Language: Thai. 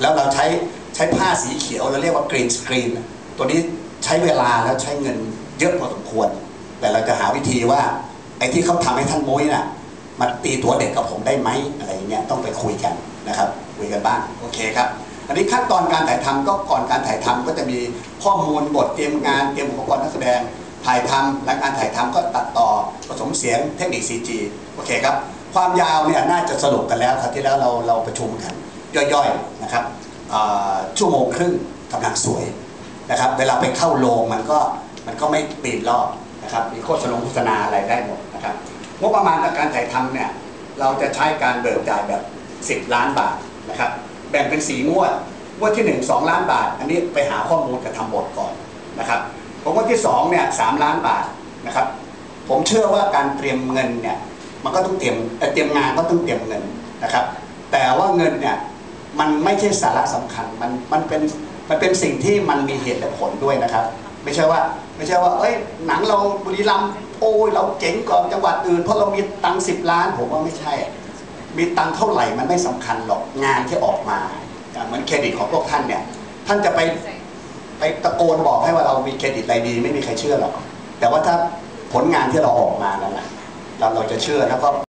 แล้วเราใช้ใช้ผ้าสีเขียวเราเรียกว่ากรีนสกรีนตัวนี้ใช้เวลาแล้วใช้เงินเยอะพอสมควร แต่เราจะหาวิธีว่าไอ้ที่เขาทำให้ท่านมุ้ยน่ะมันตีตัวเด็กกับผมได้ไหมอะไรอย่างเงี้ยต้องไปคุยกันนะครับคุยกันบ้างโอเคครับอันนี้ขั้นตอนการถ่ายทำก็ก่อนการถ่ายทำก็จะมีข้อมูลบทเตรียมงานเตรียมอุปกรณ์นักแสดงถ่ายทำและการถ่ายทำก็ตัดต่อผสมเสียงเทคนิค CG โอเคครับความยาวเนี่ยน่าจะสรุปกันแล้วครับที่แล้วเราเราประชุมกัน ย่อยๆนะครับชั่วโมงครึ่งกำลังสวยนะครับเวลาไปเข้าโรงมันก็มันก็ไม่ปีดรอบนะครับมีโฆษณาโฆษณาอะไรได้หมดนะครับงบประมาณการถ่ายทำเนี่ยเราจะใช้การเบิกจ่ายแบบ 10 ล้านบาทนะครับแบ่งเป็นสีงวดงวดที่ 1 2 ล้านบาท อันนี้ไปหาข้อมูลกับทำบทก่อนนะครับผมงวดที่2เนี่ยสล้านบาทนะครับผมเชื่อว่าการเตรียมเงินเนี่ยมันก็ต้องเตรียมเตรียมงานก็ต้องเตรียมเงินนะครับแต่ว่าเงินเนี่ย มันไม่ใช่สาระสำคัญมันมันเป็นมันเป็นสิ่งที่มันมีเหตุและผลด้วยนะครับ ไม่ใช่ว่าไม่ใช่ว่าเอ้ยหนังเราบุรีรัมย์โอ้ยเราเจ๋งกว่าจังหวัดอื่นเพราะเรามีตังสิบล้าน ผมว่าไม่ใช่ มีตังเท่าไหร่มันไม่สำคัญหรอกงานที่ออกมาเหมือนเครดิตของพวกท่านเนี่ยท่านจะไปไปตะโกนบอกให้ว่าเรามีเครดิตอะไรดี ไม่มีใครเชื่อหรอกแต่ว่าถ้าผลงานที่เราออกมาแล้วนะเราเราจะเชื่อแล้วก็